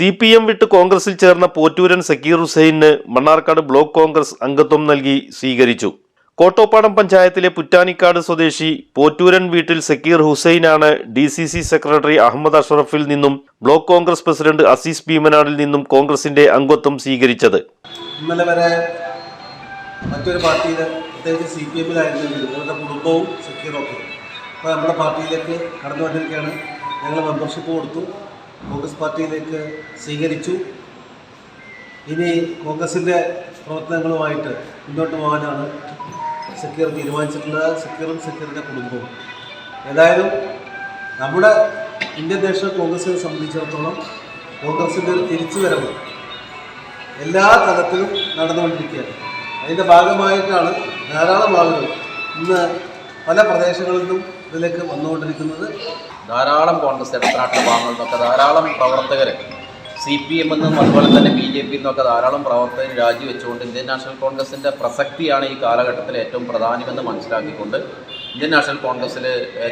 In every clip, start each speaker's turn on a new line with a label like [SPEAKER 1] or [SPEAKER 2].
[SPEAKER 1] C P M വിട്ട് കോൺഗ്രസിൽ ചേർന്ന പോറ്റൂരൻ സക്കീർ ഹുസൈന് മണ്ണാർക്കാട് ബ്ലോക്ക് കോൺഗ്രസ് അംഗത്വം നൽകി സ്വീകരിച്ചു. കോട്ടോപ്പാടം പഞ്ചായത്തിലെ പുറ്റാനിക്കാട് സ്വദേശി പോറ്റൂരൻ വീട്ടിൽ Zakir ഹുസൈനാണ് D C C secretary Ahmed അഷറഫിൽ നിന്നും ബ്ലോക്ക് കോൺഗ്രസ് പ്രസിഡന്റ് അസീസ് ഭീമനാടിൽ നിന്നും കോൺഗ്രസിന്റെ അംഗത്വം സ്വീകരിച്ചത്.
[SPEAKER 2] ഇന്നലെ വരെ മറ്റൊരു പാർട്ടിയിൽ പ്രത്യേകിച്ച് കുടുംബവും ഒക്കെ. അപ്പോൾ നമ്മുടെ പാർട്ടിയിലേക്ക് കടന്നു വന്നിരിക്കുകയാണ്. ഞങ്ങൾ മെമ്പർഷിപ്പ് കൊടുത്തു. കോൺഗ്രസ് പാർട്ടിയിലേക്ക് സ്വീകരിച്ചു. ഇനി കോൺഗ്രസിന്റെ പ്രവർത്തനങ്ങളുമായിട്ട് മുന്നോട്ട് പോകാനാണ് സെക്യൂർ തീരുമാനിച്ചിട്ടുള്ളത്. സെക്യൂറും സെക്യൂറിന്റെ കുടുംബവും. ഏതായാലും നമ്മുടെ ഇന്ത്യൻ നാഷണൽ കോൺഗ്രസിനെ സംബന്ധിച്ചിടത്തോളം കോൺഗ്രസിന്റെ ഒരു തിരിച്ചുവരവ് എല്ലാ തലത്തിലും നടന്നുകൊണ്ടിരിക്കുകയാണ്. അതിന്റെ ഭാഗമായിട്ടാണ് ധാരാളം ആളുകൾ ഇന്ന് പല പ്രദേശങ്ങളിൽ നിന്നും ഇതിലേക്ക് വന്നുകൊണ്ടിരിക്കുന്നത്
[SPEAKER 3] ധാരാളം കോൺഗ്രസ് ഇടത്തനാട്ടിലെ ഭാഗങ്ങളിൽ നിന്നൊക്കെ ധാരാളം പ്രവർത്തകർ സി പി എം എന്നും അതുപോലെ തന്നെ ബി ജെ പി എന്നൊക്കെ ധാരാളം പ്രവർത്തകർ രാജിവെച്ചുകൊണ്ട് ഇന്ത്യൻ നാഷണൽ കോൺഗ്രസിന്റെ പ്രസക്തിയാണ് ഈ കാലഘട്ടത്തിൽ ഏറ്റവും പ്രധാനമെന്ന് മനസ്സിലാക്കിക്കൊണ്ട് ഇന്ത്യൻ നാഷണൽ കോൺഗ്രസ്സിൽ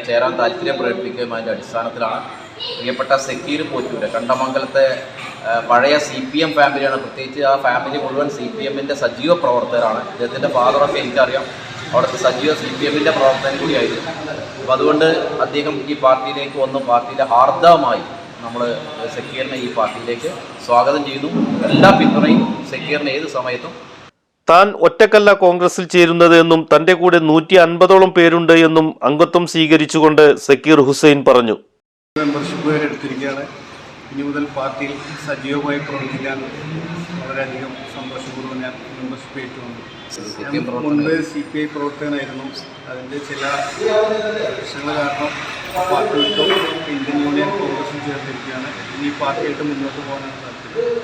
[SPEAKER 3] ചേരാൻ താല്പര്യം പ്രകടിപ്പിക്കുകയും അതിന്റെ അടിസ്ഥാനത്തിലാണ്. പ്രിയപ്പെട്ട സക്കീർ പോറ്റൂര് കണ്ടമംഗലത്തെ പഴയ സി പി എം ഫാമിലിയാണ്. പ്രത്യേകിച്ച് ആ ഫാമിലി മുഴുവൻ സി പി എമ്മിന്റെ സജീവ പ്രവർത്തകരാണ്. അദ്ദേഹത്തിന്റെ ഫാദറൊക്കെ എനിക്കറിയാം. അവിടുത്തെ സജീവ സി പി എമ്മിന്റെ പ്രവർത്തനം കൂടിയായിരുന്നു. അപ്പോൾ അതുകൊണ്ട് അദ്ദേഹം ഈ പാർട്ടിയിലേക്ക് വന്ന്. പാർട്ടിയിലെ ഹാർദവമായി നമ്മൾ സക്കീറിനെ ഈ പാർട്ടിയിലേക്ക് സ്വാഗതം ചെയ്യുന്നു. എല്ലാ പിന്തുണയും സക്കീറിനെ ഏത് സമയത്തും.
[SPEAKER 1] താൻ ഒറ്റക്കല്ല കോൺഗ്രസിൽ ചേരുന്നത് എന്നും തന്റെ കൂടെ നൂറ്റി അൻപതോളം പേരുണ്ട് എന്നും അംഗത്വം സ്വീകരിച്ചുകൊണ്ട് സക്കീർ ഹുസൈൻ പറഞ്ഞു.
[SPEAKER 4] മെമ്പർഷിപ്പ് എടുത്തിരിക്കുകയാണ്. ഇനി മുതൽ പാർട്ടിയിൽ സജീവമായി പ്രവർത്തിക്കാൻ വളരെയധികം സന്തോഷപൂർവം ഞാൻ മെമ്പർഷിപ്പ് ഏറ്റുകൊണ്ട് മുൻപ് സി പി ഐ പ്രവർത്തകനായിരുന്നു. അതിന്റെ ചില പ്രശ്നങ്ങൾ കാരണം പാർട്ടി വിട്ടു ഇന്ത്യൻ യൂണിയൻ കോൺഗ്രസിൽ ചേർന്നിരിക്കുകയാണ് ഇനി പാർട്ടിയായിട്ട് മുന്നോട്ട് പോകാനാണ് താല്പര്യം.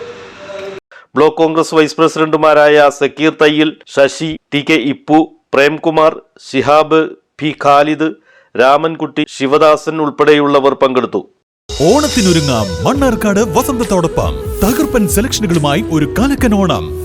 [SPEAKER 1] ബ്ലോക്ക് കോൺഗ്രസ് വൈസ് പ്രസിഡന്റുമാരായ Zakir Thayyil Sasi T K Ippu Premkumar Shihab P Khalid Ramankutty Sivadasan ഉൾപ്പെടെയുള്ളവർ പങ്കെടുത്തു.
[SPEAKER 5] ഓണത്തിനൊരുങ്ങാം മണ്ണാർക്കാട് വസന്തത്തോടൊപ്പം തകർപ്പൻ സെലക്ഷനുകളുമായി ഒരു കലക്കൻ ഓണം.